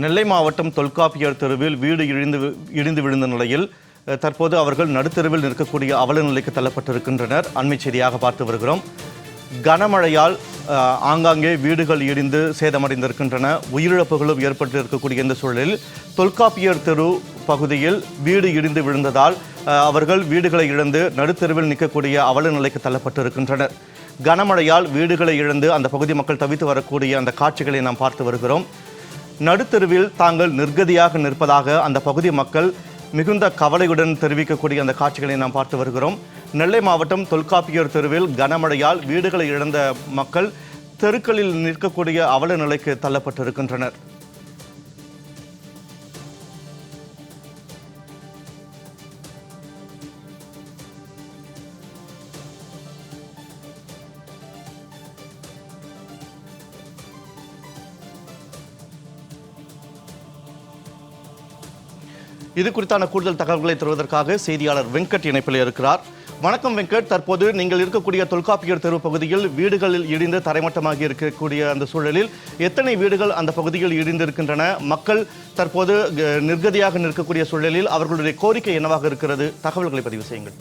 நெல்லை மாவட்டம் தொல்காப்பியர் தெருவில் வீடு இடிந்து இடிந்து விழுந்த நிலையில் தற்போது அவர்கள் நடுத்தெருவில் நிற்கக்கூடிய அவல நிலைக்கு தள்ளப்பட்டிருக்கின்றனர். அண்மை செய்தியாக பார்த்து வருகிறோம். கனமழையால் ஆங்காங்கே வீடுகள் இடிந்து சேதமடைந்திருக்கின்றன. உயிரிழப்புகளும் ஏற்பட்டு இருக்கக்கூடிய இந்த சூழலில் தொல்காப்பியர் தெரு பகுதியில் வீடு இடிந்து விழுந்ததால் அவர்கள் வீடுகளை இழந்து நடுத்தெருவில் நிற்கக்கூடிய அவல நிலைக்கு தள்ளப்பட்டிருக்கின்றனர். கனமழையால் வீடுகளை இழந்து அந்த பகுதி மக்கள் தவித்து வரக்கூடிய அந்த காட்சிகளை நாம் பார்த்து வருகிறோம். நடுத்தெருவில் தாங்கள் நிர்கதியாக நிற்பதாக அந்த பகுதி மக்கள் மிகுந்த கவலையுடன் தெரிவிக்கக்கூடிய அந்த காட்சிகளை நாம் பார்த்து வருகிறோம். நெல்லை மாவட்டம் தொல்காப்பியூர் தெருவில் கனமழையால் வீடுகளை இழந்த மக்கள் தெருக்களில் நிற்கக்கூடிய அவல நிலைக்கு தள்ளப்பட்டிருக்கின்றனர். இது குறித்தான கூடுதல் தகவல்களை தருவதற்காக செய்தியாளர் வெங்கட் இணைப்பில் இருக்கிறார். வணக்கம் வெங்கட். தற்போது நீங்கள் இருக்கக்கூடிய தொல்காப்பியர் தெரு பகுதியில் வீடுகளில் இடிந்து தரைமட்டமாகி இருக்கக்கூடிய அந்த சூழலில் எத்தனை வீடுகள் அந்த பகுதியில் இடிந்திருக்கின்றன? மக்கள் தற்போது நிர்கதியாக நிற்கக்கூடிய சூழலில் அவர்களுடைய கோரிக்கை என்னவாக இருக்கிறது? தகவல்களை பதிவு செய்யுங்கள்.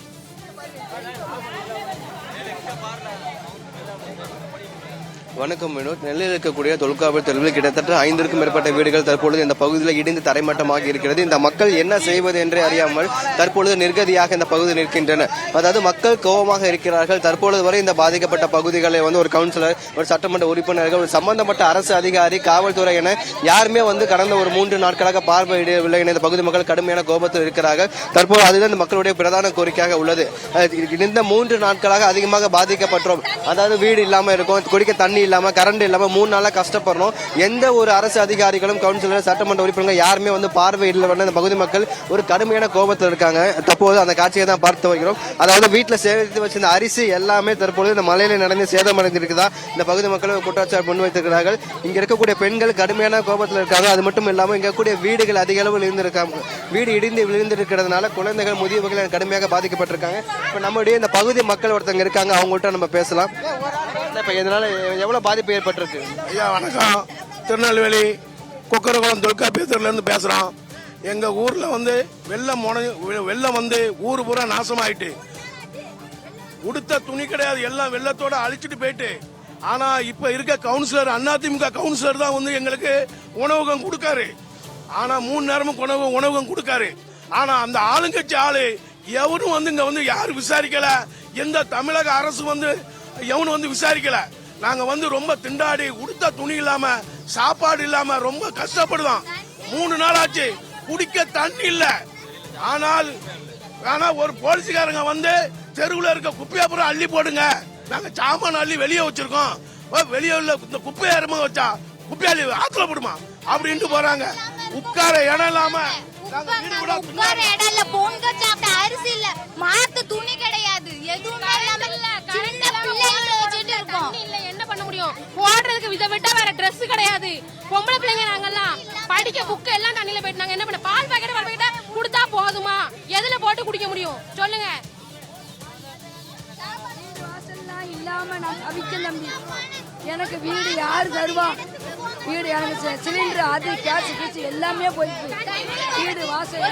வணக்கம் வினோத். நெல்லையில் இருக்கக்கூடிய தொல்காப்பு தெருவில் கிட்டத்தட்ட ஐந்திற்கும் மேற்பட்ட வீடுகள் தற்பொழுது இந்த பகுதியில் இடிந்து தரைமட்டமாக இருக்கிறது. இந்த மக்கள் என்ன செய்வது என்றே அறியாமல் தற்பொழுது நிர்கதியாக இந்த பகுதியில் நிற்கின்றன அதாவது மக்கள் கோபமாக இருக்கிறார்கள். தற்பொழுது வரை இந்த பாதிக்கப்பட்ட பகுதிகளை வந்து ஒரு கவுன்சிலர் ஒரு சட்டமன்ற உறுப்பினர்கள் ஒரு சம்பந்தப்பட்ட அரசு அதிகாரி காவல்துறை என யாருமே வந்து கடந்த ஒரு மூன்று நாட்களாக பார்வையிடவில்லை என இந்த பகுதி மக்கள் கடுமையான கோபத்தில் இருக்கிறார்கள். தற்போது அதுதான் இந்த மக்களுடைய பிரதான கோரிக்கையாக உள்ளது. இந்த மூன்று நாட்களாக அதிகமாக பாதிக்கப்பட்டோம். அதாவது வீடு இல்லாமல் இருக்கும் குடிக்க தண்ணி இல்லாமல் கரண்ட் இல்லாமல் மூணு நாளாக கஷ்டப்படுறோம். எந்த ஒரு அரசு அதிகாரிகளும் கவுன்சிலர் சட்டமன்ற உறுப்பினர்கள் யாருமே வந்து பார்வையிடல அந்த பகுதி மக்கள் ஒரு கடுமையான கோபத்தில் இருக்காங்க. தற்போது அந்த காட்சியை தான் பார்த்து வைக்கிறோம் அதாவது வீட்டில் சேகரித்து வச்சிருந்த அரிசி எல்லாமே தற்பொழுது இந்த மலையில் நடந்து சேதமடைந்திருக்குதா? இந்த பகுதி மக்கள் ஒரு குற்றச்சாட்டு முன்வைத்திருக்கிறார்கள் இங்கே இருக்கக்கூடிய பெண்கள் கடுமையான கோபத்தில் இருக்காங்க. அது மட்டும் இல்லாமல் இங்கே கூடிய வீடுகள் அதிக அளவு இருந்திருக்காங்க. வீடு இடிந்து விழுந்திருக்கிறதுனால குழந்தைகள் முதியவர்கள் கடுமையாக பாதிக்கப்பட்டிருக்காங்க. இப்போ நம்முடைய இந்த பகுதி மக்கள் ஒருத்தங்க இருக்காங்க. அவங்கள்ட்ட நம்ம பேசலாம். இப்போ இதனால எவ்வளோ பாதிப்பு ஏற்பட்டிருக்கு? ஐயா வணக்கம். திருநெல்வேலி குக்கரகுளம் தொல்காப்பியத்திலேருந்து பேசுகிறோம் எங்கள் ஊரில் வந்து வெள்ளம் முனை வெள்ளம் வந்து ஊர் பூரா நாசமாயிட்டு. உடுத்த துணி கிடையாது எல்லாம் வெள்ளத்தோட அழிச்சிட்டு போயிட்டு. ஆனால் இப்போ இருக்க கவுன்சிலர் அதிமுக கவுன்சிலர் தான் வந்து எங்களுக்கு உணவகம் கொடுக்காரு. ஆனால் மூணு நேரமும் உணவு உணவகம் கொடுக்காரு. ஆனால் அந்த ஆளுங்கட்சி ஆளு எவனும் வந்து இங்கே வந்து யாரும் விசாரிக்கல. எந்த தமிழக அரசு வந்து எவனும் வந்து விசாரிக்கலை. நாங்க வந்து ரொம்ப திண்டாடி உடுத்த துணி இல்லாம சாப்பாடு இல்லாம ரொம்ப கஷ்டப்படுதோம் மூணு நாள் ஆச்சு குடிக்க தண்ணி இல்ல. ஆனால் ஆனா ஒரு போலீஸ்காரங்க வந்து தெருவுல இருக்க குப்பையை பூரா அள்ளி போடுங்க. நாங்க சாமான் அள்ளி வெளியே வச்சிருக்கோம். வெளியே உள்ள இந்த குப்பையை இறம வச்சா குப்பையை அள்ளி ஆத்துல போடுமா? அப்படின்ட்டு போறாங்க. உட்கார இடம் இல்லாம நாங்க வீடு கூட உட்கார இடம் இல்ல. பொங்க சாப்பிட்ட அரிசி இல்ல. மாத்து துணி கிடையாது. எதுவுமே இல்லாம சின்ன பிள்ளைங்களை வச்சுட்டு இருக்கோம். தண்ணி இல்ல என்ன பண்ண முடியும்? போடுறதுக்கு இதை விட்டா வேற Dress கிடையாது. பொம்பளை பிள்ளைங்க நாங்கெல்லாம் படிக்க புக் எல்லாம் தண்ணியில போயிட்டு நாங்க என்ன பண்ண? பால் பாக்கெட் பால் பாக்கெட் கொடுத்தா போதுமா? எதுல போட்டு குடிக்க முடியும்? சொல்லுங்க. இல்லாம நான் தவிக்க தம்பி. எனக்கு வீடு யாரு தருவா? வீடு எனக்கு சிலிண்டர் அது கேஸ் கீஸ் எல்லாமே போயிட்டு வீடு வாசல்.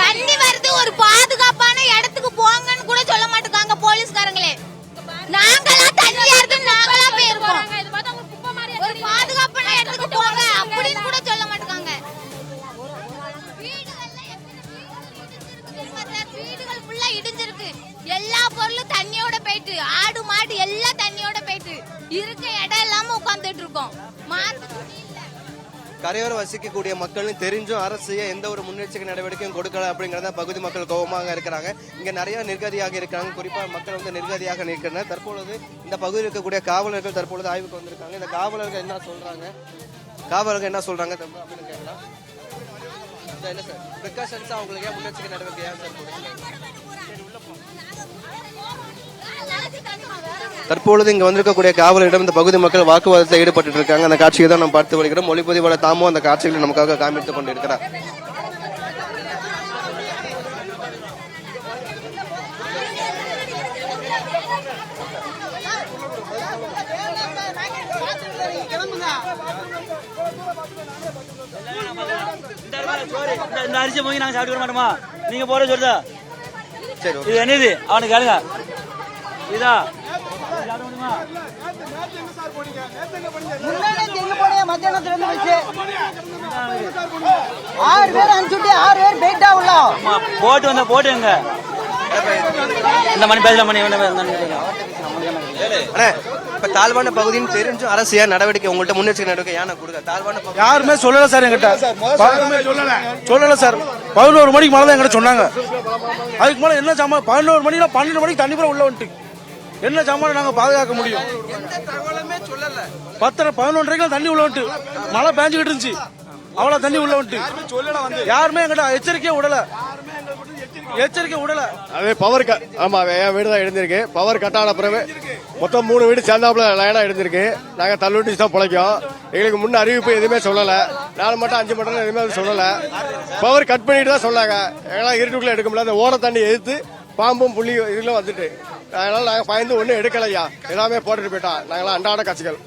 தண்ணி வருது ஒரு பாதுகாப்பான இடத்துக்கு போங்கன்னு கூட சொல்ல மாட்டேங்காங்க போலீஸ்காரங்களே. நாங்களாம் தண்ணி இருக்கு நாங்களா போயிருக்கோம். ஒரு பாதுகாப்பான இடத்துக்கு போங்க அப்படின்னு கூட சொல்ல எத்தனை வீடுகள் ஃபுல்லா இடிஞ்சிருக்கு. எல்லா பொருளும் தண்ணியோட போயிட்டு ஆடு மாடு எல்லாம் தண்ணியோட போயிட்டு இருக்க இடம் இல்லாம உட்கார்ந்துட்டு இருக்கோம். இல்ல கரையோரம் வசிக்கக்கூடிய மக்களும் தெரிஞ்சும் அரசு எந்த ஒரு முன்னெச்சரிக்கை நடவடிக்கையும் கொடுக்கல அப்படிங்கிறத பகுதி மக்கள் கோபமாக இருக்கிறாங்க. இங்கே நிறைய நிர்கதியாக இருக்கிறாங்க. குறிப்பாக மக்கள் வந்து நிர்கதியாக நிற்கிறாங்க தற்பொழுது இந்த பகுதியில் இருக்கக்கூடிய காவலர்கள் தற்பொழுது ஆய்வுக்கு வந்திருக்காங்க. இந்த காவலர்கள் என்ன சொல்கிறாங்க காவலர்கள் என்ன சொல்கிறாங்க அப்படின்னு கேட்கலாம். என்ன சார்? ப்ரிகாஷன்ஸ் அவங்களுக்கு ஏன் முன்னெச்சரிக்கை நடவடிக்கை ஏன் சார் தற்பொழுது இங்க வந்திருக்கக்கூடிய காவலரிடம் இந்த பகுதி மக்கள் வாக்குவாதத்தில் ஈடுபட்டு இருக்காங்க அந்த காட்சியை தான் நாம் பார்த்து வருகிறோம். ஒளிப்பதிவாளர் தாமும் அந்த காட்சிகளை நமக்காக காமித்துக் கொண்டிருக்கிறார். இந்த- அரிசி போய் நாங்க சாப்பிட்டு மாட்டோமா நீங்க போற சொல்லுதா சரி இது என்னது? அவனுக்கு கேளுங்க. இதா? ஆறு பேர் அனுப்பிச்சுட்டு ஆறு பேர் போயிட்டா உள்ள ஆமா, போட்டு வந்த போட்டு எங்க இந்த மணி பேசலாம் மணி இந்த மணி பேசலாம். இப்ப தாழ்வான பகுதின்னு தெரிஞ்சும் அரசு ஏன் நடவடிக்கை உங்கள்ட்ட முன்னெச்சரிக்கை நடவடிக்கை ஏன் கொடுக்க தாழ்வான யாருமே சொல்லல சார் எங்கிட்ட யாருமே சொல்லல சார். பதினோரு மணிக்கு மேலே தான் எங்கிட்ட சொன்னாங்க. அதுக்கு மேலே என்ன சாமான் பதினோரு மணினா பன்னெண்டு மணிக்கு தண்ணி பூரா உள்ள வந்துட்டு என்ன சாமான நாங்க பாதுகாக்க முடியும்? பத்தரை பதினொன்றரைக்கு தண்ணி உள்ள வந்துட்டு. மழை பேஞ்சுக்கிட்டு இருந்துச்சு. அவ்வளவு தண்ணி உள்ள வந்துட்டு. யாருமே எங்கிட்ட எச்சரிக்கையே விடல. எச்சரிக்கை விடல. அதே பவர் ஆமா என் வீடு தான் எழுந்திருக்கு பவர் கட் ஆன பிறகு மொத்தம் மூணு வீடு சேர்ந்தாப்புல லைனா எழுந்திருக்கு நாங்க தள்ளுட்டி தான் பிழைக்கும். எங்களுக்கு முன்ன அறிவிப்பு எதுவுமே சொல்லல. நாலு மட்டும் அஞ்சு மட்டும் எதுவுமே சொல்லல. பவர் கட் பண்ணிட்டு தான் சொன்னாங்க. ஏன்னா இருட்டுக்குள்ள எடுக்க முடியல. அந்த ஓட தண்ணி எதிர்த்து பாம்பும் புள்ளி இதெல்லாம் வந்துட்டு. அதனால நாங்க பயந்து ஒன்றும் எடுக்கலையா? எல்லாமே போட்டுட்டு போயிட்டோம் நாங்களாம் அன்றாட கட்சிகள்.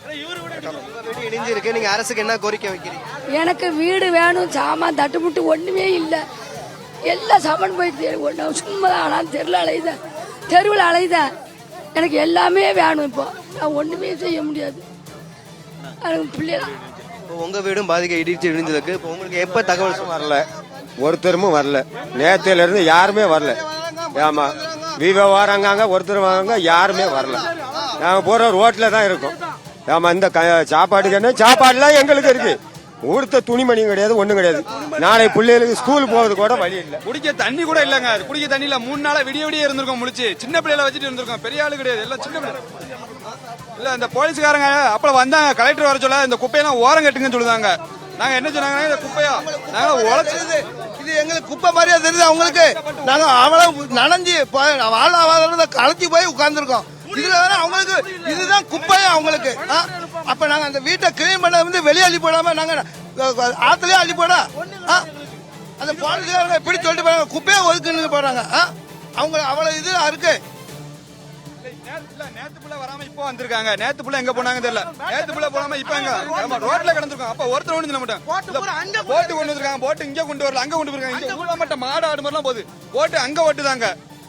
இருக்கு நீங்க அரசுக்கு என்ன கோரிக்கை வைக்கிறீங்க? எனக்கு வீடு வேணும் சாமான் தட்டுமுட்டு ஒண்ணுமே இல்லை. எல்லா சாமான் போயிட்டு ஒன்று சும்மா ஆனால் தெருவில் அலையுதேன் தெருவில் அலையுதேன் எனக்கு எல்லாமே வேணும் இப்போ. நான் ஒண்ணுமே செய்ய முடியாது. எனக்கு பிள்ளைலாம். இப்போ உங்க வீடும் பாதிக்க இடிச்சு இடிஞ்சதுக்கு இப்போ உங்களுக்கு எப்ப தகவல் வரல. ஒருத்தருமும் வரல. நேத்துல இருந்து யாருமே வரல. ஆமா. விவோ வராங்க ஒருத்தர் வராங்க யாருமே வரல. நாங்கள் போகிற ரோட்டில் தான் இருக்கோம். நம்ம இந்த க- சாப்பாட்டுக்கு என்ன? சாப்பாடுலாம் எங்களுக்கு இருக்கு. உடுத்த துணிமணியும் கிடையாது ஒன்றும் கிடையாது. நாளை பிள்ளைகளுக்கு ஸ்கூல் போகிறது கூட வழி இல்லை. குடிக்க தண்ணி கூட இல்லைங்க. குடிக்க தண்ணியில் மூணு நாளாக விடிய விடிய இருந்திருக்கோம் முடிச்சு சின்ன பிள்ளைகளை வச்சுட்டு இருந்திருக்கோம். பெரிய ஆளு கிடையாது. எல்லாம் சின்ன பிள்ளை. இல்லை இந்த போலீஸ்காரங்க அப்புறம் வந்தாங்க. கலெக்டர் வர சொல்ல இந்த குப்பையெல்லாம் ஓரம் கட்டுங்கன்னு சொல்லுதாங்க. நாங்கள் என்ன சொன்னாங்கன்னா இந்த குப்பையா நாங்கள் உழைச்சது தெரியுது எங்களுக்கு குப்பை மாதிரியா தெரியுது அவங்களுக்கு நாங்க அவ்வளவு நனைஞ்சு வாழ்வாதாரத்தை களைச்சி போய் உட்கார்ந்துருக்கோம் இதுல வேற அவங்களுக்கு இதுதான் குப்பையா அவங்களுக்கு ஆ? அப்ப நாங்க அந்த வீட்டை கிளீன் பண்ண வந்து வெளியே அள்ளி போடாம நாங்க ஆத்துலயே அள்ளி போட ஆ? அந்த போலீஸ்காரங்க எப்படி சொல்லிட்டு போறாங்க குப்பையை ஒதுக்குன்னு போறாங்க ஆ? அவங்க அவ்வளவு இது இருக்கு நேத்து புள்ள வராம இப்போ வந்திருக்காங்க. நேத்து புள்ள எங்க போனாங்க தெரியல. நேத்து புள்ள போடாம இப்ப எங்க ஆமா, ரோட்ல கிடந்திருக்கோம். அப்ப ஒருத்தர் ஒண்ணு மாட்டோம் போட்டு கொண்டு வந்திருக்காங்க. போட்டு இங்க கொண்டு வரல அங்க கொண்டு போயிருக்காங்க. இங்க மாடு ஆடு மாதிரிலாம் போகுது. போட்டு அங்க ஓட்டுதாங்க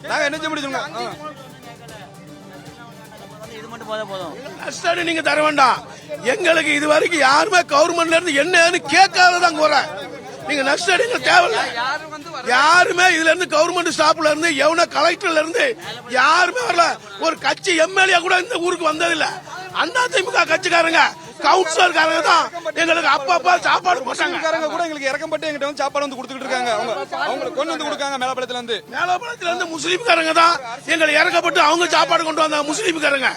நாங்க என்ன செய்ய போதும் நஷ்டம் நீங்க தர வேண்டாம். எங்களுக்கு இது வரைக்கும் யாருமே கவர்மெண்ட்ல இருந்து என்னன்னு கேட்காததான் குறை நீங்க நஷ்டம் நீங்க தேவையில்ல. யாருமே இதுல இருந்து கவர்மெண்ட் ஸ்டாப்ல இருந்து எவன கலெக்டர்ல இருந்து யாருமே வரல. ஒரு கட்சி எம்எல்ஏ கூட இந்த ஊருக்கு வந்ததில்ல. அண்ணா திமுக கட்சிக்காரங்க கவுன்சிலர்காரங்க தான் எங்களுக்கு அப்பப்பா சாப்பாடு போட்டாங்க. கூட எங்களுக்கு இறக்கப்பட்டு எங்கிட்ட வந்து சாப்பாடு வந்து கொடுத்துட்டு இருக்காங்க. அவங்க அவங்களுக்கு கொண்டு வந்து கொடுக்காங்க மேலப்பழத்துல இருந்து மேலப்பழத்துல இருந்து முஸ்லீம்காரங்க தான் எங்களை இறக்கப்பட்டு அவங்க சாப்பாடு கொண்டு வந்தாங்க முஸ்லீம்காரங்க.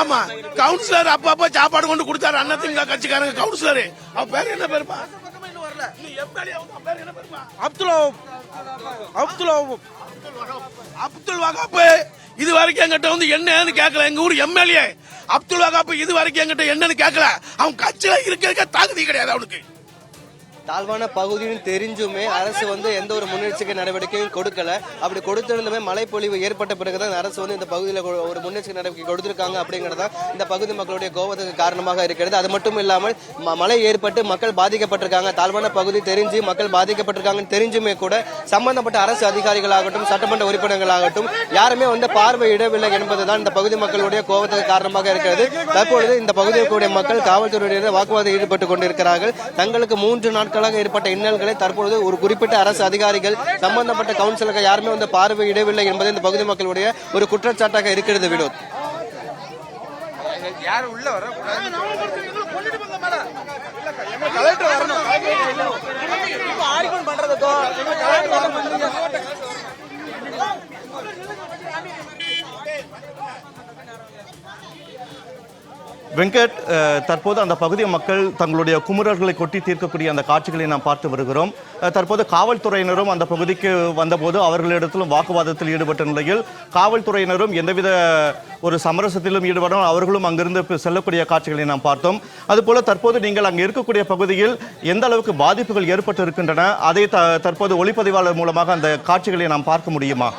ஆமா கவுன்சிலர் அப்பப்ப சாப்பாடு கொண்டு கொடுத்தாரு அண்ணா திமுக கட்சிக்காரங்க கவுன்சிலர் அவ பேர் என்ன பேருப்பா? அப்துல்லா அப்துல்லா அப்துல் வகாப்பு இது வரைக்கும் எங்கிட்ட வந்து என்னன்னு கேட்கல எங்க ஊர் எம்எல்ஏ. அப்துல் வகாப்பு இது வரைக்கும் எங்கிட்ட என்னன்னு கேட்கல அவன் கட்சியில இருக்க தகுதி கிடையாது அவனுக்கு. தாழ்வான பகுதின்னு தெரிஞ்சுமே அரசு வந்து எந்த ஒரு முன்னெச்சரிக்கை நடவடிக்கையும் கொடுக்கல. அப்படி கொடுத்திருந்துமே பொழிவு ஏற்பட்ட பிறகுதான் அரசு வந்து இந்த பகுதியில் ஒரு முன்னெச்சரிக்கை நடவடிக்கை கொடுத்திருக்காங்க அப்படிங்கறதா இந்த பகுதி மக்களுடைய கோபத்துக்கு காரணமாக இருக்கிறது. அது மட்டும் இல்லாமல் ம- மழை ஏற்பட்டு மக்கள் பாதிக்கப்பட்டிருக்காங்க. தாழ்வான பகுதி தெரிஞ்சு மக்கள் பாதிக்கப்பட்டிருக்காங்கன்னு தெரிஞ்சுமே கூட சம்பந்தப்பட்ட அரசு அதிகாரிகளாகட்டும் சட்டமன்ற உறுப்பினர்களாகட்டும் யாருமே வந்து பார்வையிடவில்லை என்பதுதான் இந்த பகுதி மக்களுடைய கோபத்துக்கு காரணமாக இருக்கிறது. தற்பொழுது இந்த பகுதியில் கூடிய மக்கள் காவல்துறையினர் வாக்குவாதம் ஈடுபட்டு கொண்டிருக்கிறார்கள். தங்களுக்கு மூன்று நாட்கள் நாட்களாக ஏற்பட்ட இன்னல்களை தற்பொழுது ஒரு குறிப்பிட்ட அரசு அதிகாரிகள் சம்பந்தப்பட்ட கவுன்சிலர்கள் யாருமே வந்து பார்வையிடவில்லை என்பது இந்த பகுதி மக்களுடைய ஒரு குற்றச்சாட்டாக இருக்கிறது வினோத். கலெக்டர் வரணும்? வெங்கட் தற்போது அந்த பகுதி மக்கள் தங்களுடைய குமுறல்களை கொட்டி தீர்க்கக்கூடிய அந்த காட்சிகளை நாம் பார்த்து வருகிறோம். தற்போது காவல்துறையினரும் அந்த பகுதிக்கு வந்தபோது அவர்களிடத்திலும் வாக்குவாதத்தில் ஈடுபட்ட நிலையில் காவல்துறையினரும் எந்தவித ஒரு சமரசத்திலும் ஈடுபடும் அவர்களும் அங்கிருந்து செல்லக்கூடிய காட்சிகளை நாம் பார்த்தோம். அதுபோல தற்போது நீங்கள் அங்கே இருக்கக்கூடிய பகுதியில் எந்த அளவுக்கு பாதிப்புகள் ஏற்பட்டு இருக்கின்றன அதை த- தற்போது ஒளிப்பதிவாளர் மூலமாக அந்த காட்சிகளை நாம் பார்க்க முடியுமா?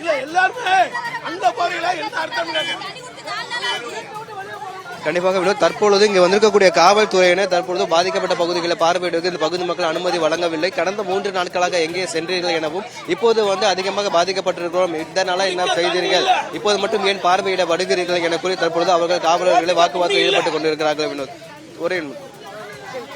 இல்ல எல்லாருமே அங்க போறீங்களா என்ன அர்த்தம் கண்டிப்பாக வினோத் தற்பொழுது இங்கு வந்திருக்கக்கூடிய காவல்துறையினர் தற்பொழுது பாதிக்கப்பட்ட பகுதிகளை பார்வையிடுவதற்கு இந்த பகுதி மக்கள் அனுமதி வழங்கவில்லை. கடந்த மூன்று நாட்களாக எங்கே சென்றீர்கள் எனவும் இப்போது வந்து அதிகமாக பாதிக்கப்பட்டிருக்கிறோம். இதனால என்ன செய்தீர்கள்? இப்போது மட்டும் ஏன் பார்வையிட வருகிறீர்கள் என கூறி தற்பொழுது அவர்கள் காவலர்களை வாக்குவாதத்தில் ஈடுபட்டுக் கொண்டிருக்கிறார்கள் வினோத். ஒரே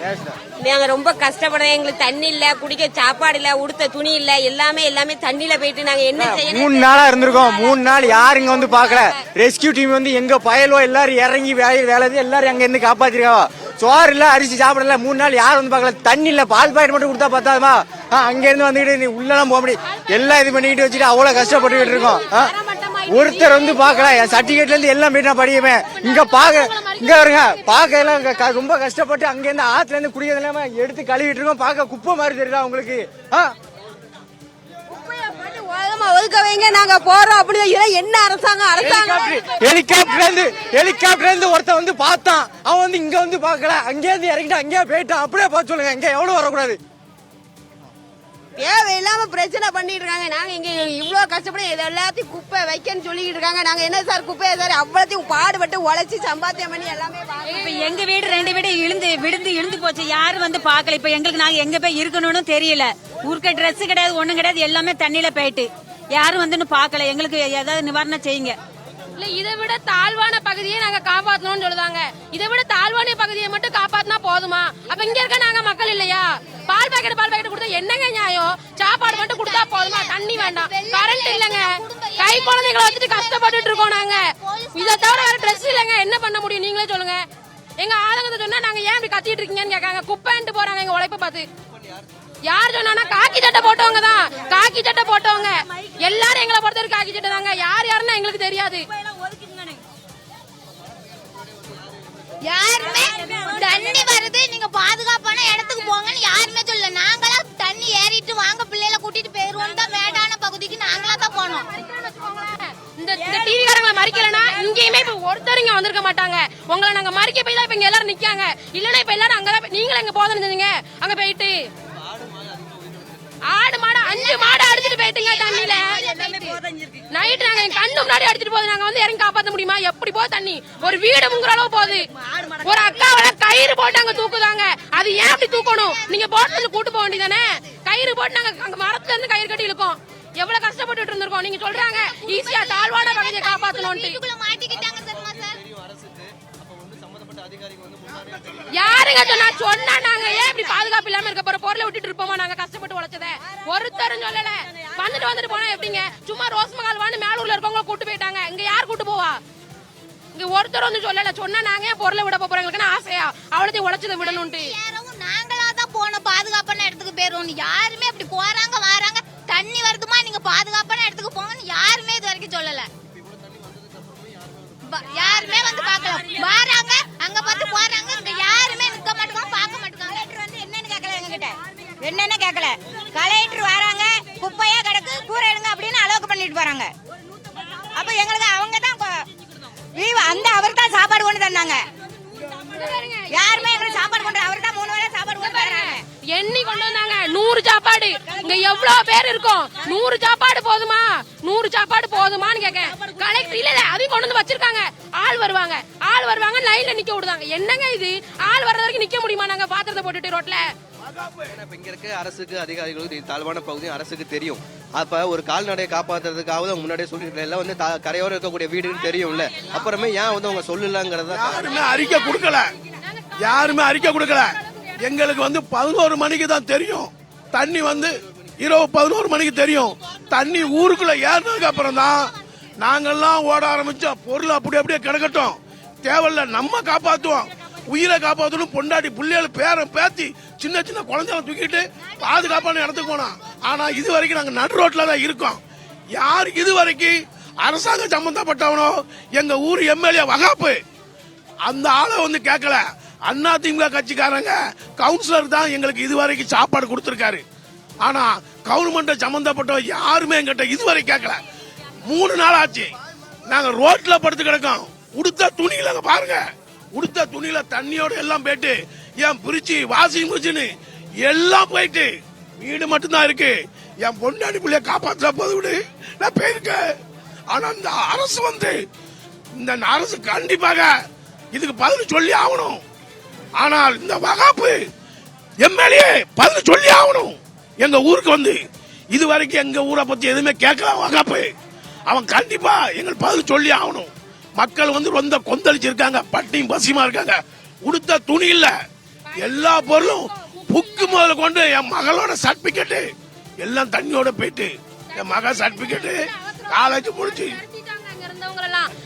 நிமிடம். நாங்க ரொம்ப கஷ்டப்படுறோம். எங்களுக்கு தண்ணி இல்ல குடிக்க சாப்பாடு இல்ல உடுத்த துணி இல்ல எல்லாமே எல்லாமே தண்ணியில போயிட்டு நாங்க என்ன செய்யணும் மூணு நாளா இருந்திருக்கோம். மூணு நாள் யாருங்க வந்து பார்க்கல. ரெஸ்கியூ டீம் வந்து எங்க பயலோ எல்லாரும் இறங்கி வேலை வேலை எல்லாரும் அங்க இருந்து காப்பாத்திருக்காவா சோறு இல்ல அரிசி சாப்பிடல மூணு நாள் யாரும் வந்து பார்க்கல. தண்ணி இல்ல பால் பாக்கெட் மட்டும் கொடுத்தா பார்த்தாதுமா அங்க இருந்து வந்துட்டு நீ உள்ளலாம் போக முடியும். எல்லாம் இது பண்ணிட்டு வச்சுட்டு அவ்வளவு கஷ்டப்பட்டுக்கிட்டு இருக்கோம்? ஒருத்தர் வந்து பார்க்கல என் இருந்து எல்லாம் போயிட்டு நான் படிப்பேன் இங்க பாக்க இங்க வருங்க. பாக்க எல்லாம் ரொம்ப கஷ்டப்பட்டு அங்க இருந்து ஆத்துல இருந்து குடிக்கிறது இல்லாம எடுத்து கழுவிட்டு இருக்கோம். பார்க்க குப்பை மாதிரி தெரியுதா உங்களுக்கு? ஒதுக்க வைங்க. நாங்க போறோம் அப்படி என்ன அரசாங்கம்? அரசாங்கம் ஹெலிகாப்டர்ல இருந்து ஹெலிகாப்டர்ல இருந்து ஒருத்தன் வந்து பார்த்தான். அவன் வந்து இங்க வந்து பார்க்கல. அங்கே இருந்து இறங்கிட்டு அங்கேயே போயிட்டான். அப்படியே பார்த்து சொல்லுங்க. இங்க எவ்வளவு வரக்கூடாது? தேவையில்லாம பிரச்சனை பண்ணிட்டு இருக்காங்க. நாங்க இங்க இவ்வளவு கஷ்டப்பட்டு இது எல்லாத்தையும் குப்பை வைக்கன்னு சொல்லிட்டு இருக்காங்க. நாங்க என்ன சார் குப்பையை சார் அவ்வளோத்தையும் பாடுபட்டு உழைச்சி சம்பாத்தியம் பண்ணி எல்லாமே இப்ப எங்க வீடு ரெண்டு வீடு இழுந்து விழுந்து இழுந்து போச்சு. யாரும் வந்து பார்க்கல. இப்ப எங்களுக்கு நாங்க எங்க போய் இருக்கணும்னு தெரியல. ஊருக்க ட்ரெஸ் கிடையாது ஒண்ணும் கிடையாது. எல்லாமே தண்ணியில போயிட்டு. யாரும் வந்து இன்னும் பார்க்கல. எங்களுக்கு ஏதாவது நிவாரணம் செய்யுங்க. இல்ல இதை விட தாழ்வான பகுதியை நாங்க காப்பாத்தணும்னு சொல்லுதாங்க. இதை விட தாழ்வான பகுதியை மட்டும் காப்பாத்தினா போதுமா? அப்ப இங்க இருக்க நாங்க மக்கள் இல்லையா? பால் பாக்கெட் பால் பாக்கெட் கொடுத்தா என்னங்க நியாயம்? சாப்பாடு மட்டும் கொடுத்தா போதுமா? தண்ணி வேண்டாம். கரண்ட் இல்லங்க. கை குழந்தைகளை வச்சுட்டு கஷ்டப்பட்டுட்டு இருக்கோம் நாங்க. இதை தவிர வேற ட்ரெஸ் இல்லங்க. என்ன பண்ண முடியும்? நீங்களே சொல்லுங்க. எங்க ஆளுங்க சொன்னா நாங்க ஏன் இப்படி கத்திட்டு இருக்கீங்கன்னு கேட்காங்க. குப்பைன்ட்டு போறாங்க. எங்க உழைப்ப பார்த்து. யார் சொன்னா காக்கி சட்டை போட்டவங்க தான். காக்கி சட்டை போட்டவங்க. எல்லாரும் எங்களை பொறுத்த வரைக்கும் காக்கி சட்டை தாங்க. யார் யாருன்னு எங்களுக்கு தெரியாது. யாருமே தண்ணி வருது. நீங்க பாதுகாப்பான இடத்துக்கு போங்கன்னு யாருமே சொல்லல. நாங்களா தண்ணி ஏறிட்டு வாங்க பிள்ளைகளை கூட்டிட்டு போயிருவோம் தான் மேடான பகுதிக்கு நாங்களா தான் போனோம். இந்த இந்த டிவி காரங்களை மறிக்கலனா இங்கேயுமே இப்ப ஒருத்தர் இங்க வந்திருக்க மாட்டாங்க. உங்களை நாங்க மறிக்க போய் தான் இப்ப இங்க எல்லாரும் நிக்காங்க. இல்லனா இப்ப எல்லாரும் அங்கதான் நீங்களும் எங்க போதுன்னு இருந்தீங்க. அங்க போயிட்டு. ஆடு மாடு அஞ்சு மாடு அடிச்சிட்டு போயிட்டுங்க தண்ணியில. நைட் நாங்க எங்க கண்ணு முன்னாடி அடிச்சிட்டு போகுது. நாங்க வந்து இறங்கி காப்பாத்த முடியுமா? எப்படி போகுது தண்ணி? ஒரு வீடு முங்குற அளவு போகுது. ஒரு அக்காவோட கயிறு போட்டு அங்க தூக்குதாங்க. அது ஏன் அப்படி தூக்கணும்? நீங்க போட்டு கூட்டு போக வேண்டியதானே? கயிறு போட்டு நாங்க அங்க மரத்துல இருந்து கயிறு கட்டி இழுக்கோம் எவ்வளவு கஷ்டப்பட்டுட்டு இருந்திருக்கோம். நீங்க சொல்றாங்க ஈஸியா தாழ்வான பகுதியை காப்பாத்தணும்ட்டு யாருங்க சொன்னா? சொன்னா நாங்க ஏன் இப்படி பாதுகாப்பு இல்லாம இருக்க போற பொருளை விட்டுட்டு இருப்போமா நாங்க? கஷ்டப்பட்டு உழைச்சத. ஒருத்தரும் சொல்லல. வந்துட்டு வந்துட்டு போனா எப்படிங்க? சும்மா ரோஸ் மகால் வான்னு மேலூர்ல இருக்கவங்க கூட்டு போயிட்டாங்க. இங்க யார் கூட்டு போவா? இங்க ஒருத்தர் வந்து சொல்லல. சொன்னா நாங்க ஏன் பொருளை விட போறோம்? ஆசையா? அவ்வளோத்தையும் உழைச்சதை விடணும்ட்டு நாங்களா தான் போனோம் பாதுகாப்பான இடத்துக்கு போயிருவோம். யாருமே அப்படி போறாங்க வராங்க. தண்ணி வருதுமா? நீங்க சாப்பாடு. இங்க எவ்வளவு பேர் இருக்கும்? நூறு சாப்பாடு போதுமா? நூறு சாப்பாடு போதுமான்னு கேட்க கலெக்டர் இல்ல இல்ல அதையும் கொண்டு வந்து வச்சிருக்காங்க. ஆள் வருவாங்க. ஆள் வருவாங்க லைன்ல நிக்க விடுதாங்க என்னங்க இது? ஆள் வர்ற வரைக்கும் நிக்க முடியுமா? நாங்க பாத்திரத்தை போட்டுட்டு ரோட்ல. இங்க இருக்க அரசுக்கு அதிகாரிகளுக்கு தாழ்வான பகுதி அரசுக்கு தெரியும். அப்ப ஒரு கால்நடையை காப்பாத்துறதுக்காவது அவங்க முன்னாடியே சொல்லிட்டு எல்லாம் வந்து தா- கரையோரம் இருக்கக்கூடிய வீடுன்னு தெரியும்ல. அப்புறமே ஏன் வந்து அவங்க சொல்லலங்கிறத யாருமே அறிக்கை கொடுக்கல. யாருமே அறிக்கை கொடுக்கல. எங்களுக்கு வந்து பதினோரு மணிக்கு தான் தெரியும். தண்ணி வந்து இரவு பதினோரு மணிக்கு தெரியும். தண்ணி ஊருக்குள்ள ஏறினதுக்கு அப்புறம் தான் நாங்கெல்லாம் ஓட ஆரம்பிச்சோம். பொருள் அப்படி அப்படியே கிடக்கட்டும். தேவையில்ல நம்ம காப்பாத்துவோம். உயிரை காப்பாற்றணும் பொண்டாட்டி பிள்ளைகள் பேரன் பேத்தி சின்ன சின்ன குழந்தைகளை தூக்கிட்டு பாதுகாப்பான இடத்துக்கு போனோம். ஆனா இது வரைக்கும் நாங்க நடு ரோட்ல தான் இருக்கோம். யார் இது வரைக்கும் அரசாங்கம் சம்பந்தப்பட்டவனோ எங்க ஊர் எம்எல்ஏ வகாப்பு அந்த ஆளை வந்து கேட்கல. அண்ணா திமுக கட்சிக்காரங்க கவுன்சிலர் தான் எங்களுக்கு இதுவரைக்கும் சாப்பாடு கொடுத்துருக்காரு. ஆனா கவர்மெண்ட் சம்பந்தப்பட்ட யாருமே எங்கிட்ட இதுவரை கேட்கல. மூணு நாள் ஆச்சு. நாங்க ரோட்ல படுத்து கிடக்கோம். உடுத்த துணியில பாருங்க. உடுத்த துணியில தண்ணியோட எல்லாம் போயிட்டு என் பிரிச்சு வாஷிங் மிஷினு எல்லாம் போயிட்டு வீடு மட்டும்தான் இருக்கு. என் பொண்டாடி பிள்ளைய காப்பாற்ற போது விடு. நான் போயிருக்கேன். ஆனா இந்த அரசு வந்து இந்த அரசு கண்டிப்பாக இதுக்கு பதில் சொல்லி ஆகணும். ஆனால் இந்த வகாப்பு எம்எல்ஏ பதில் சொல்லி ஆகணும் எங்க ஊருக்கு வந்து இது வரைக்கும் எங்க ஊரை பத்தி எதுவுமே கேட்கல வகாப்பு. அவன் கண்டிப்பா எங்களுக்கு பதில் சொல்லி ஆகணும் மக்கள் வந்து ரொம்ப கொந்தளிச்சிருக்காங்க பட்டியும் பசியமா இருக்காங்க. உடுத்த துணி இல்ல. எல்லா பொருளும் புக்கு முதல்ல கொண்டு என் மகளோட சர்டிபிகேட்டு எல்லாம் தண்ணியோட போயிட்டு என் மக சர்டிபிகேட்டு காலேஜ் முடிச்சு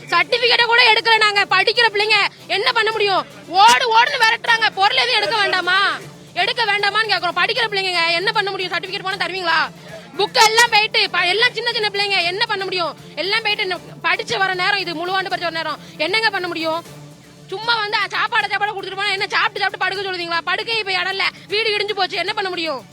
சர்டிபிகேட்டை கூட எடுக்கல நாங்க. படிக்கிற பிள்ளைங்க என்ன பண்ண முடியும்? ஓடு ஓடுன்னு விரட்டுறாங்க. பொருள் எதுவும் எடுக்க வேண்டாமா? எடுக்க வேண்டாமான்னு கேக்குறோம். படிக்கிற பிள்ளைங்க என்ன பண்ண முடியும்? சர்டிபிகேட் போனா தருவீங்களா? புக்கு எல்லாம் போயிட்டு ப- எல்லாம் சின்ன சின்ன பிள்ளைங்க என்ன பண்ண முடியும்? எல்லாம் போயிட்டு இன்னும் படிச்சு வர நேரம் இது முழுவாண்டு படிச்ச வர நேரம். என்னங்க பண்ண முடியும்? சும்மா வந்து சாப்பாடு சாப்பாடு கொடுத்துட்டு போனா என்ன சாப்பிட்டு சாப்பிட்டு படுக்க சொல்லுவீங்களா? படுக்கை இப்ப இடம் இல்ல. வீடு இடிஞ்சு போச்சு. என்ன பண்ண முடியும்?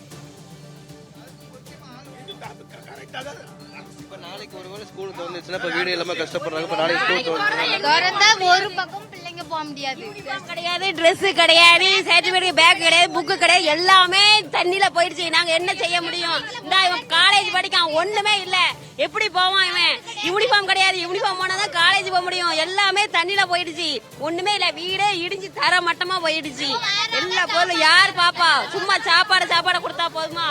இப்ப நாளைக்கு ஒருவேளை ஸ்கூல் திறந்துச்சுன்னா இப்ப வீடு எல்லாமே கஷ்டப்படுறாங்க. இப்ப நாளைக்கு ஸ்கூல் திறந்து திறந்தா ஒரு பக்கம் பிள்ளைங்க போக முடியாது. கிடையாது Dress கிடையாது பேக் கிடையாது புக்கு கிடையாது எல்லாமே தண்ணியில போயிடுச்சு. நாங்க என்ன செய்ய முடியும்? இந்த இவன் காலேஜ் படிக்கான் ஒண்ணுமே இல்ல. எப்படி போவான் இவன்? யூனிஃபார்ம் கிடையாது யூனிஃபார்ம் போனாதான் காலேஜ் போக முடியும். எல்லாமே தண்ணியில போயிடுச்சு. ஒண்ணுமே இல்ல வீடே இடிஞ்சு தர மட்டமா போயிடுச்சு. எல்லா பொருளும் யார் பாப்பா? சும்மா சாப்பாடு சாப்பாடு கொடுத்தா போதுமா?